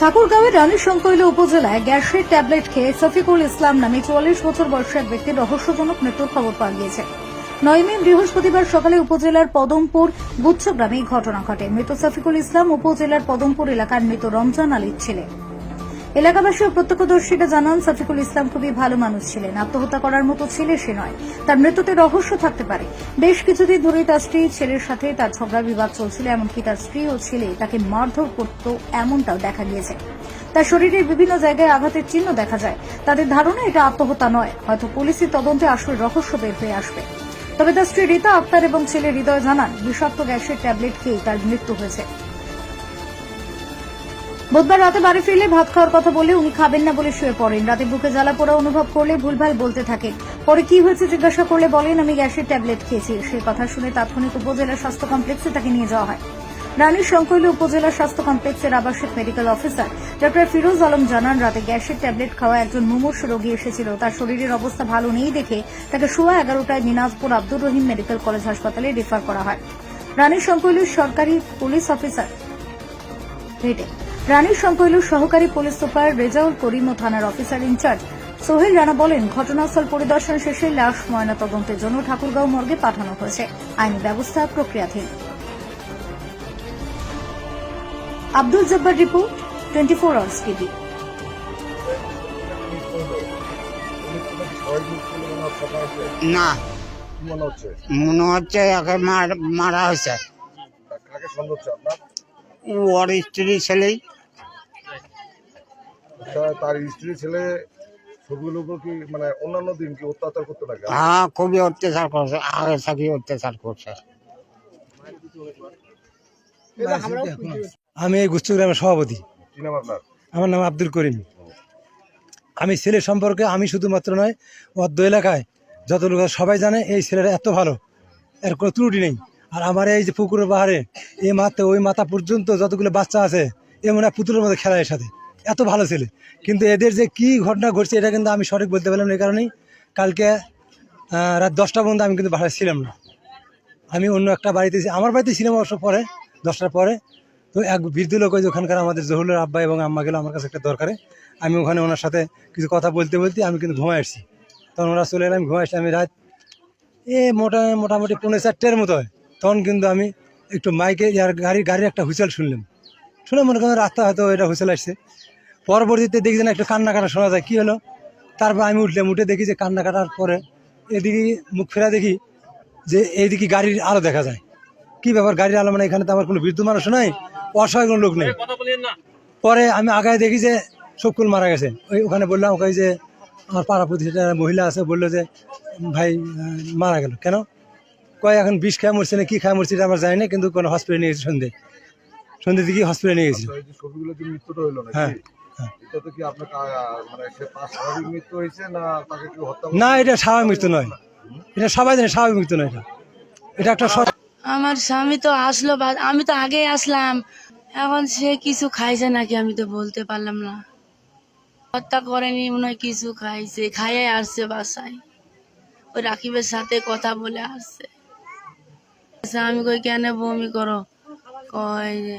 ঠাকুরগাঁওয়ের রানী সংকৈল উপজেলায় গ্যাসের ট্যাবলেট খেয়ে সফিকুল ইসলাম নামে চুয়াল্লিশ বছর বয়সের এক ব্যক্তির রহস্যজনক মৃত্যুর খবর পাওয়া গিয়েছে। নয় মে, বৃহস্পতিবার সকালে উপজেলার পদমপুর গুচ্ছ গ্রামে ঘটনা ঘটে। মৃত সফিকুল ইসলাম উপজেলার পদমপুর এলাকার মৃত রমজান আলীর ছেলে। এলাকাবাসী ও প্রত্যক্ষদর্শীরা জানান সাফিকুল ইসলাম খুবই ভালো মানুষ ছিলেন। আত্মহত্যা করার মতো ছেলে সে নয়। তার মৃত্যুতে রহস্য থাকতে পারে। বেশ কিছুদিন ধরেই তার স্ত্রী ছেলের সাথে তার ঝগড়া বিবাদ চলছিল, এমনকি তার স্ত্রী ও ছেলে তাকে মারধর করত এমনটাও দেখা গিয়েছে। তার শরীরের বিভিন্ন জায়গায় আঘাতের চিহ্ন দেখা যায়। তাদের ধারণা এটা আত্মহত্যা নয়, হয়তো পুলিশি তদন্তে আসল রহস্য বের হয়ে আসবে। তবে তার স্ত্রী রীতা আক্তার এবং ছেলে হৃদয় জানান, বিষাক্ত গ্যাসের ট্যাবলেট খেয়েই তার মৃত্যু হয়েছে। বুধবার রাতে বাড়ি ফিরলে ভাত খাওয়ার কথা বলে উনি খাবেন না বলে শুয়ে পড়েন। রাতে বুকে জ্বালা পোড়া অনুভব করলে ভুলভাল বলতে থাকে। পরে কি হয়েছে জিজ্ঞাসা করলে বলেন, আমি গ্যাসের ট্যাবলেট খেয়েছি। সেই কথা শুনে তাৎক্ষণিক উপজেলা স্বাস্থ্য কমপ্লেক্সে তাকে নিয়ে যাওয়া হয়। রানীর সংকৈল উপজেলা স্বাস্থ্য কমপ্লেক্সের আবাসিক medical officer doctor Firoz Alam জানান, রাতে গ্যাসের ট্যাবলেট খাওয়া একজন মুমূর্ষ রোগী এসেছিল। তার শরীরের অবস্থা ভালো নেই দেখে তাকে সোয়া এগারোটায় দিনাজপুর আব্দুর রহিম মেডিকেল কলেজ হাসপাতালে রেফার করা হয়। রানীর সংকৈলের সরকারি পুলিশ অফিসার হেঁটে রানীর সংকৈলুর সহকারী পুলিশ সুপার রেজাউল করিম ও থানার অফিসার ইনচার্জ। সোহেল রানা বলেন ঘটনাস্থল পরিদর্শন শেষে লাশ ময়না তদন্তের জন্য ঠাকুরগাঁও মর্গে পাঠানো হয়েছে। আইনি ব্যবস্থা প্রক্রিয়াধীন। Abdul Jabbar report twenty four hours TV. না। মনে হচ্ছে মনে একে মার- মারা হয়েছে। ওর স্ত্রী ছেলেই। তার স্ত্রী ছেলে মানে অন্যান্য দিন কি অত্যাচার করতে লাগে হ্যাঁ খুবই অত্যাচার করছে আগে থাকি অত্যাচার করছে। আমি এই গুচ্ছ গ্রামের সভাপতি। আমার নাম আব্দুল করিম। আমি ছেলে সম্পর্কে আমি শুধুমাত্র নয় অর্ধ এলাকায় যত লোক সবাই জানে এই ছেলেটা এত ভালো। এর কোনো ত্রুটি নেই। আর আমার এই যে পুকুরের পাহাড়ে এই মাথা ওই মাথা পর্যন্ত যতগুলো বাচ্চা আছে এ মনে হয় পুতুলের মধ্যে খেলা এর সাথে। এত ভালো ছেলে। কিন্তু এদের যে কি ঘটনা ঘটছে এটা কিন্তু আমি সঠিক বলতে পারলাম এই কারণেই। কালকে রাত দশটা পর্যন্ত আমি কিন্তু বাসায় ছিলাম না। আমি অন্য একটা বাড়িতে আমার বাড়িতে ছিলাম অবশ্য পরে, দশটার পরে। তো এক বৃদ্ধ লোক ওই ওখানকার আমাদের জহুলের আব্বা এবং আম্মা গেল আমার কাছে একটা দরকারে। আমি ওখানে ওনার সাথে কিছু কথা বলতে বলতে আমি কিন্তু ঘুমায় আসছি। তখন ওরা চলে এলাম ঘুমায় আসছি। আমি রাত, এ মোটা, মোটামুটি পনেরো চারটের মতো হয়। তখন কিন্তু আমি একটু মাইকে, ইয়ার গাড়ি গাড়ির একটা হুইসেল শুনলাম। শুনে মনে করেন রাস্তা হয়তো এটা হুইসেল আসছে। পরবর্তীতে দেখি যে না একটু কান্না কাটা শোনা যায়। কী হলো? তারপর আমি উঠলাম উঠে দেখি যে কান্নাকাটার পরে এদিকে মুখ ফেরা দেখি যে এইদিকে গাড়ির আলো দেখা যায়। কি ব্যাপার গাড়ির আলো? মানে এখানে তো আমার কোনো বৃদ্ধ মানুষ নাই অসহায় কোনো লোক নেই। পরে আমি আগায় দেখি যে শকুল মারা গেছে। ওই ওখানে বললাম ওখানে যে আমার পাড়া প্রতিষ্ঠা মহিলা আছে বলল যে ভাই মারা গেল। কেন? কয় এখন বিষ খায় মরছে না কি খায় মরছে এটা আমার জানি না কিন্তু কোনো হসপিটালে নিয়ে গেছে সন্ধে। সন্ধে দিকে হসপিটালে নিয়ে গেছিল আচ্ছা, হ্যাঁ। এটাতে কি আপনার মানে সে স্বাভাবিক মৃত্যু হয়েছে না তাকে হত্যা না এটা স্বাভাবিক মৃত্যু নয়। এটা সবাই জানে স্বাভাবিক মৃত্যু নয় এটা। এটা একটা আমার স্বামী তো আসলো আমি তো আগে আসলাম। এখন সে কিছু খাইছে নাকি আমি তো বলতে পারলাম না। হত্যা করেনি মনে হয় কিছু খাইছে। খাইয়ে আসছে বাসায়। ওই রাকিবের সাথে কথা বলে আসছে। আচ্ছা, আমি কই কেন বমি করো? কয় যে